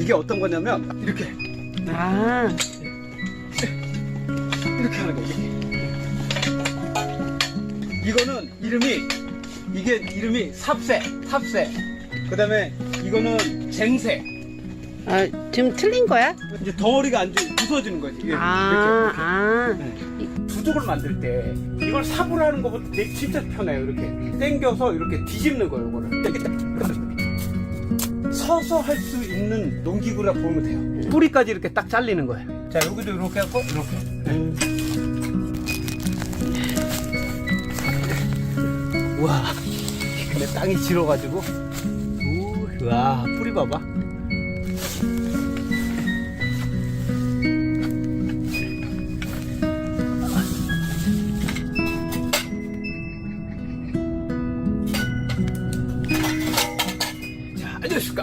이게 어떤 거냐면 이렇게 아, 이렇게 하는 거 이게. 이거는 이름이 이게 이름이 삽새, 삽새. 그다음에 이거는 쟁새. 아, 지금 틀린 거야? 이제 덩어리가 안 좋- 부서지는 거지. 이게 아, 이렇게, 아. 이렇게. 두둑을 만들 때 이걸 삽으로 하는 것보다 되게 진짜 편해요. 이렇게 당겨서 이렇게 뒤집는 거예요. 이거를. 서서 할 수 있는 농기구라 보면 돼요. 뿌리까지 이렇게 딱 잘리는 거예요. 자, 여기도 이렇게 하고 이렇게. 음. 와, 근데 땅이 질어가지고, 우, 와, 뿌리 봐봐.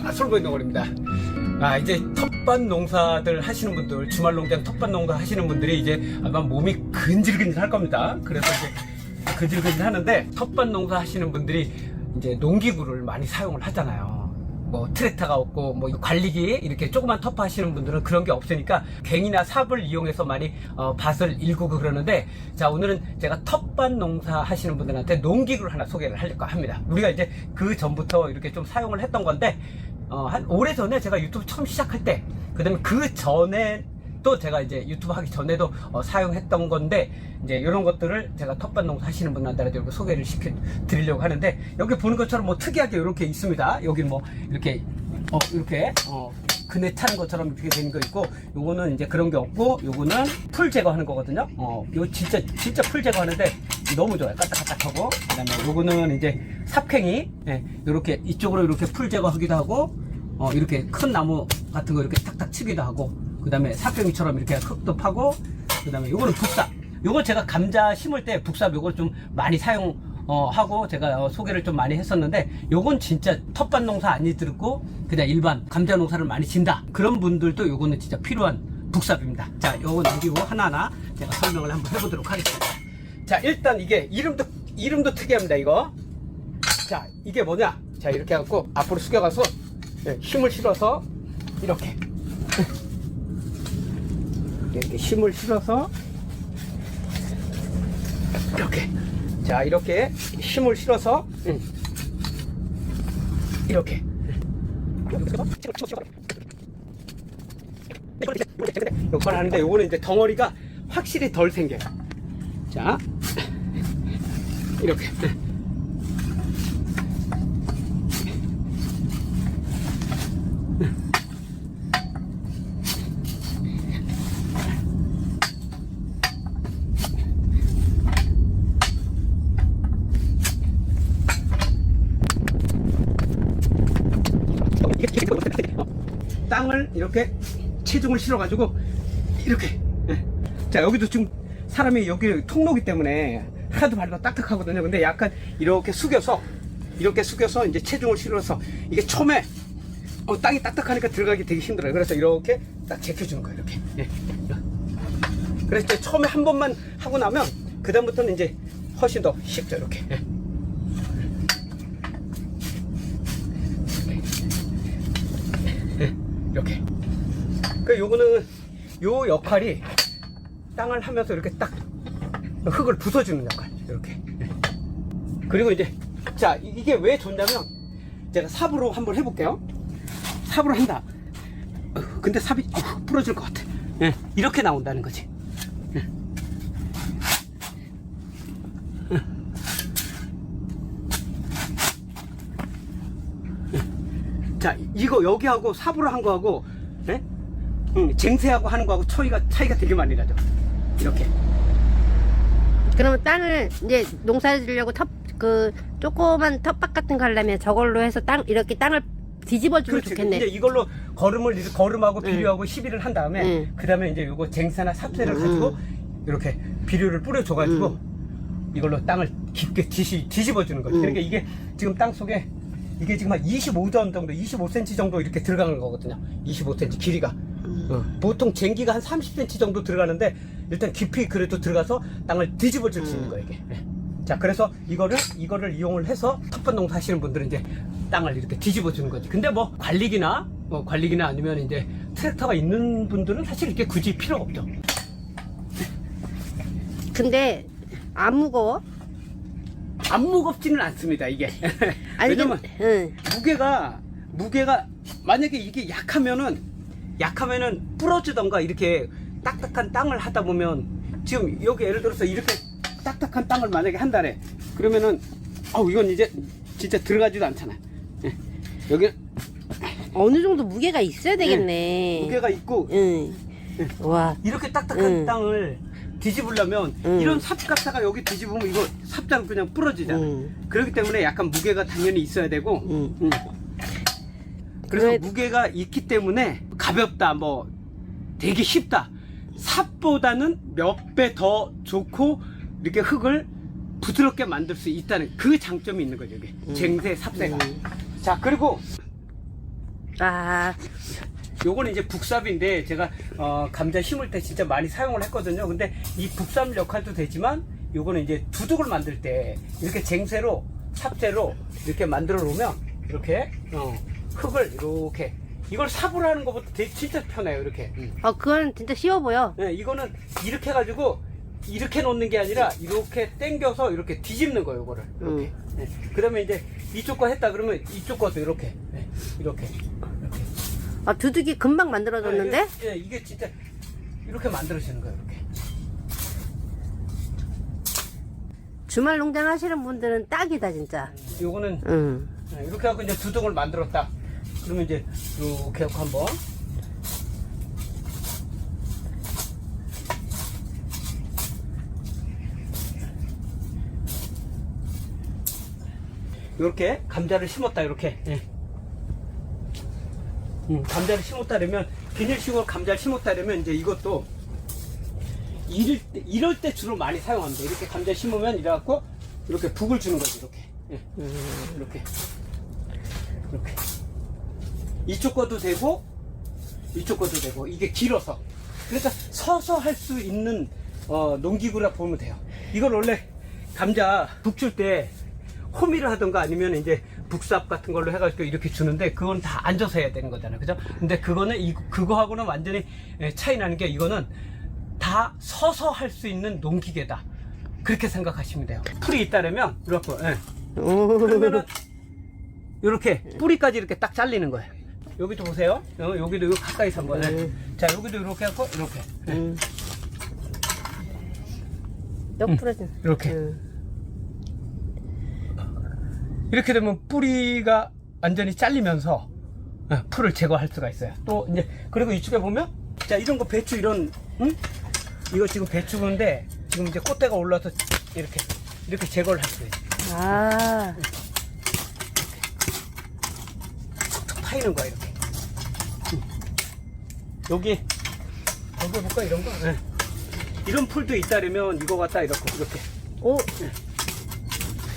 안녕하십니까. 솔보이 농원입니다. 아, 이제 텃밭 농사들 하시는 분들, 주말 농장 텃밭 농사 하시는 분들이 이제 아마 몸이 근질근질 할 겁니다. 그래서 이제 근질근질 하는데 텃밭 농사 하시는 분들이 이제 농기구를 많이 사용을 하잖아요. 뭐 트랙터가 없고 뭐 관리기 이렇게 조그만 텃밭 하시는 분들은 그런 게 없으니까 갱이나 삽을 이용해서 많이 어, 밭을 일구고 그러는데 자 오늘은 제가 텃밭 농사 하시는 분들한테 농기구를 하나 소개를 하려고 합니다. 우리가 이제 그 전부터 이렇게 좀 사용을 했던 건데 어, 한 오래 전에 제가 유튜브 처음 시작할 때, 그 다음에 그 전에 또 제가 이제 유튜브 하기 전에도 어, 사용했던 건데, 이제 이런 것들을 제가 텃밭 농사 하시는 분한테 이렇게 소개를 시켜 드리려고 하는데, 여기 보는 것처럼 뭐 특이하게 이렇게 있습니다. 여기 뭐 이렇게, 어, 이렇게, 어, 그네 차는 것처럼 이렇게 된거 있고, 요거는 이제 그런 게 없고, 요거는 풀 제거하는 거거든요. 어, 요 진짜, 진짜 풀 제거하는데 너무 좋아요. 까딱까딱하고. 그 다음에 요거는 이제 삽팽이, 예, 요렇게 이쪽으로 이렇게 풀 제거하기도 하고, 어, 이렇게 큰 나무 같은 거 이렇게 탁탁 치기도 하고, 그 다음에 삽팽이처럼 이렇게 흙도 파고, 그 다음에 요거는 북삽. 요거 제가 감자 심을 때 북삽 요걸 좀 많이 사용, 어, 하고 제가 어, 소개를 좀 많이 했었는데 요건 진짜 텃밭 농사 안 들고 그냥 일반 감자 농사를 많이 진다 그런 분들도 요거는 진짜 필요한 북삽입니다 자 요거 남기고 하나하나 제가 설명을 한번 해보도록 하겠습니다 자 일단 이게 이름도 이름도 특이합니다 이거. 자 이게 뭐냐? 자 이렇게 해갖고 앞으로 숙여가서 예, 힘을 실어서 이렇게. 이렇게 힘을 실어서 이렇게. 자 이렇게 힘을 실어서 음. 이렇게. 요걸 하는데 요거는 이제 덩어리가 확실히 덜 생겨요. 자 이렇게 땅을 이렇게 체중을 실어가지고 이렇게 예. 자 여기도 지금 사람이 여기 통로기 때문에 하도 밟아 딱딱하거든요 근데 약간 이렇게 숙여서 이렇게 숙여서 이제 체중을 실어서 이게 처음에 어, 땅이 딱딱하니까 들어가기 되게 힘들어요 그래서 이렇게 딱 제껴주는 거예요 이렇게 예. 그래서 이제 처음에 한 번만 하고 나면 그 다음부터는 이제 훨씬 더 쉽죠 이렇게 예. 이렇게. 그 요거는 요 역할이 땅을 하면서 이렇게 딱 흙을 부숴주는 역할. 이렇게. 그리고 이제 자 이- 이게 왜 좋냐면 제가 삽으로 한번 해볼게요. 삽으로 한다. 어, 근데 삽이 어, 부러질 것 같아. 예, 이렇게 나온다는 거지. 예. 자, 이거 여기하고 삽으로 한 거하고, 예? 응, 쟁세하고 하는 거하고 차이가, 차이가 되게 많이 나죠. 이렇게. 그러면 땅을 이제 농사 지으려고 텃, 그, 조그만 텃밭 같은 거 하려면 저걸로 해서 땅, 이렇게 땅을 뒤집어 주면 그렇지. 좋겠네. 이제 이걸로 걸음을, 이제 걸음하고 응. 비료하고 시비를 한 다음에, 응. 그 다음에 이제 요거 쟁세나 삽새를 응. 가지고, 이렇게 비료를 뿌려줘 가지고, 이걸로 땅을 깊게 뒤시, 뒤집어 주는 거죠. 응. 그러니까 이게 지금 땅 속에, 이게 지금 한 25전 정도, 25cm 정도 이렇게 들어가는 거거든요. 25cm 길이가. 음. 어, 보통 쟁기가 한 30cm 정도 들어가는데 일단 깊이 그래도 들어가서 땅을 뒤집어 줄수 있는 거예요 이게. 네. 자 그래서 이거를 이거를 이용을 해서 텃밭 농사 하시는 분들은 이제 땅을 이렇게 뒤집어 주는 거지. 근데 뭐 관리기나 뭐 관리기나 아니면 이제 트랙터가 있는 분들은 사실 이렇게 굳이 필요 없죠. 근데 안 무거워? 안 무겁지는 않습니다, 이게. 아니 왜냐면 근데, 응. 무게가 무게가 만약에 이게 약하면은 약하면은 부러지던가 이렇게 딱딱한 땅을 하다 보면 지금 여기 예를 들어서 이렇게 딱딱한 땅을 만약에 한다래 그러면은 아우 이건 이제 진짜 들어가지도 않잖아 예. 여기 어느 정도 무게가 있어야 되겠네. 무게가 있고 응. 와. 이렇게 딱딱한 응. 땅을 뒤집으려면 응. 이런 삽 갖다가 여기 뒤집으면 이거 삽장 그냥 부러지잖아 응. 그렇기 때문에 약간 무게가 당연히 있어야 되고 응. 음. 그래서 그래- 무게가 있기 때문에 가볍다, 뭐 되게 쉽다. 삽보다는 몇 배 더 좋고 이렇게 흙을 부드럽게 만들 수 있다는 그 장점이 있는 거죠, 이게. 쟁세 삽세가. 음. 자, 그리고 아. 요거는 이제 북삽인데 제가 어, 감자 심을 때 진짜 많이 사용을 했거든요. 근데 이 북삽 역할도 되지만 요거는 이제 두둑을 만들 때 이렇게 쟁세로 삽재로 이렇게 만들어 놓으면 이렇게 어, 흙을 이렇게 이걸 삽으로 하는 것보다 되게 진짜 편해요. 이렇게. 음. 어 그건 진짜 쉬워 보여. 네, 이거는 이렇게 해가지고 이렇게 놓는 게 아니라 이렇게 당겨서 이렇게 뒤집는 거예요, 이거를. 이렇게. 네. 그다음에 이제 이쪽 거 했다 그러면 이쪽 것도 이렇게, 네, 이렇게. 이렇게. 아 두둑이 금방 만들어졌는데? 예, 예, 이게 진짜 이렇게 만들어지는 거예요, 이렇게. 주말 농장 하시는 분들은 딱이다 진짜. 요거는 응. 예, 이렇게 하고 이제 두둥을 만들었다. 그러면 이제 이렇게 하고 한번 이렇게 감자를 심었다 이렇게 예. 음, 감자를 심었다 그러면 비닐식으로 감자를 심었다 그러면 이제 이것도 이럴 때, 이럴 때 주로 많이 사용합니다. 이렇게 감자 심으면 이래갖고 이렇게 북을 주는 거지 이렇게 예. 이렇게 이렇게 이쪽 것도 되고 이쪽 것도 되고 이게 길어서 그러니까 서서 할 수 있는 어, 농기구라 보면 돼요. 이걸 원래 감자 북줄 때 호미를 하던가 아니면 이제 북삽 같은 걸로 해가지고 이렇게 주는데 그건 다 앉아서 해야 되는 거잖아요. 그죠? 근데 그거는 이, 그거하고는 완전히 예, 차이 나는 게 이거는 다 서서 할 수 있는 농기계다. 그렇게 생각하시면 돼요. 풀이 있다면 이렇게 예. 그러면은 이렇게 뿌리까지 이렇게 딱 잘리는 거예요. 여기도 보세요. 어, 여기도 이거 가까이서 한번. 예. 자, 여기도 이렇게 하고 이렇게. 예. 응. 옆으로진. 이렇게. 응. 이렇게 되면 뿌리가 완전히 잘리면서 어, 풀을 제거할 수가 있어요. 또 이제 그리고 이쪽에 보면 자 이런 거 배추 이런 응? 이거 지금 배추인데 지금 이제 꽃대가 올라서 이렇게 이렇게 제거를 할수 있어요. 아. 툭 파이는 거야 이렇게. 응. 여기 여기 볼까 이런 거? 예. 이런 풀도 있다면 이거 갖다 이렇게 이렇게 오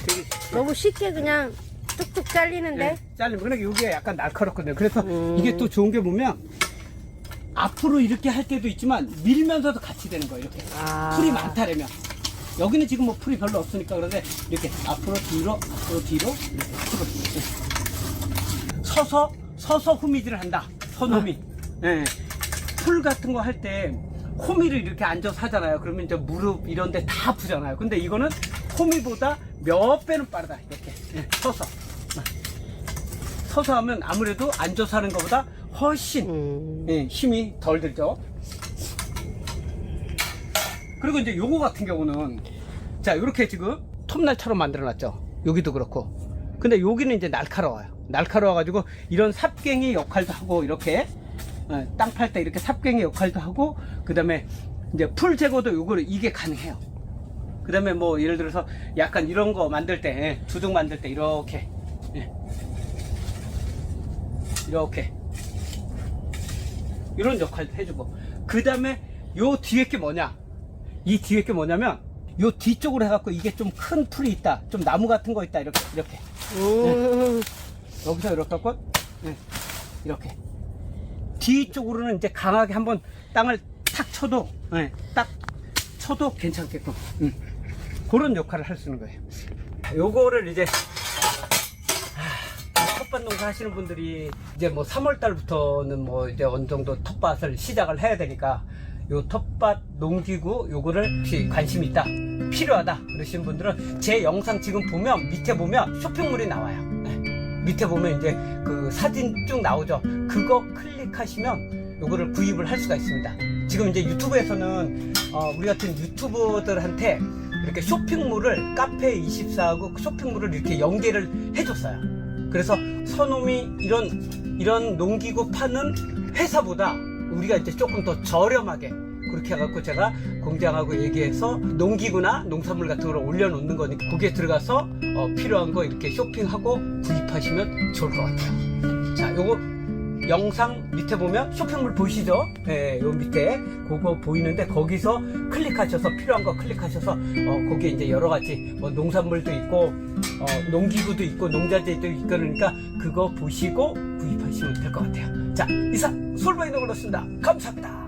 되게 너무 쉽게 그냥 뚝뚝 잘리는데. 네, 잘리면 근데 이게 약간 날카롭거든요. 그래서 음. 이게 또 좋은 게 보면 앞으로 이렇게 할 때도 있지만 밀면서도 같이 되는 거예요. 이렇게 아. 풀이 많다라면 여기는 지금 뭐 풀이 별로 없으니까 그런데 이렇게 앞으로 뒤로 앞으로 뒤로 이렇게 앞으로 네. 서서 서서 후미질을 한다. 선후미. 예. 풀 같은 거 할 때 호미를 이렇게 앉아서 하잖아요. 그러면 이제 무릎 이런 데 다 아프잖아요. 근데 이거는 호미보다 몇 배는 빠르다. 이렇게 예, 서서. 서서 하면 아무래도 앉아서 하는 것보다 훨씬 음. 예, 힘이 덜 들죠. 그리고 이제 요거 같은 경우는 자 이렇게 지금 톱날처럼 만들어 놨죠. 여기도 그렇고. 근데 여기는 이제 날카로워요. 날카로워가지고 이런 삽갱이 역할도 하고 이렇게 어, 땅 팔 때 이렇게 삽갱이 역할도 하고 그 다음에 이제 풀 제거도 요거를 이게 가능해요. 그 다음에 뭐 예를 들어서 약간 이런 거 만들 때 예, 두둑 만들 때 이렇게 예. 이렇게. 이런 역할도 해주고. 그 다음에 요 뒤에 게 뭐냐? 이 뒤에 게 뭐냐면 요 뒤쪽으로 해갖고 이게 좀 큰 풀이 있다. 좀 나무 같은 거 있다. 이렇게 이렇게. 음. 여기서 이렇게 갖고 예, 이렇게 뒤쪽으로는 이제 강하게 한번 땅을 탁 쳐도 예, 딱 쳐도 괜찮게끔 음, 그런 역할을 할 수 있는 거예요 요거를 이제 아, 텃밭 농사 하시는 분들이 이제 뭐 3월 달부터는 뭐 이제 어느 정도 텃밭을 시작을 해야 되니까 요 텃밭 농기구 요거를 혹시 관심 있다 필요하다 그러신 분들은 제 영상 지금 보면 밑에 보면 쇼핑몰이 나와요 네. 밑에 보면 이제 그 사진 쭉 나오죠. 그거 클릭하시면 요거를 구입을 할 수가 있습니다. 지금 이제 유튜브에서는 어, 우리 같은 유튜버들한테 이렇게 쇼핑몰을 카페 24하고 쇼핑몰을 이렇게 연계를 해줬어요. 그래서 서놈이 이런 이런 농기구 파는 회사보다 우리가 이제 조금 더 저렴하게 그렇게 해갖고 제가 공장하고 얘기해서 농기구나 농산물 같은 걸 올려놓는 거니까 거기에 들어가서 어, 필요한 거 이렇게 쇼핑하고 구입하시면 좋을 것 같아요. 자, 요거 영상 밑에 보면 쇼핑몰 보이시죠? 네, 요 밑에 그거 보이는데 거기서 클릭하셔서 필요한 거 클릭하셔서 어, 거기에 이제 여러 가지 뭐 농산물도 있고 어, 농기구도 있고 농자재도 있고 그러니까 그거 보시고 구입하시면 될 것 같아요. 자, 이상 솔바이너글로습니다 감사합니다.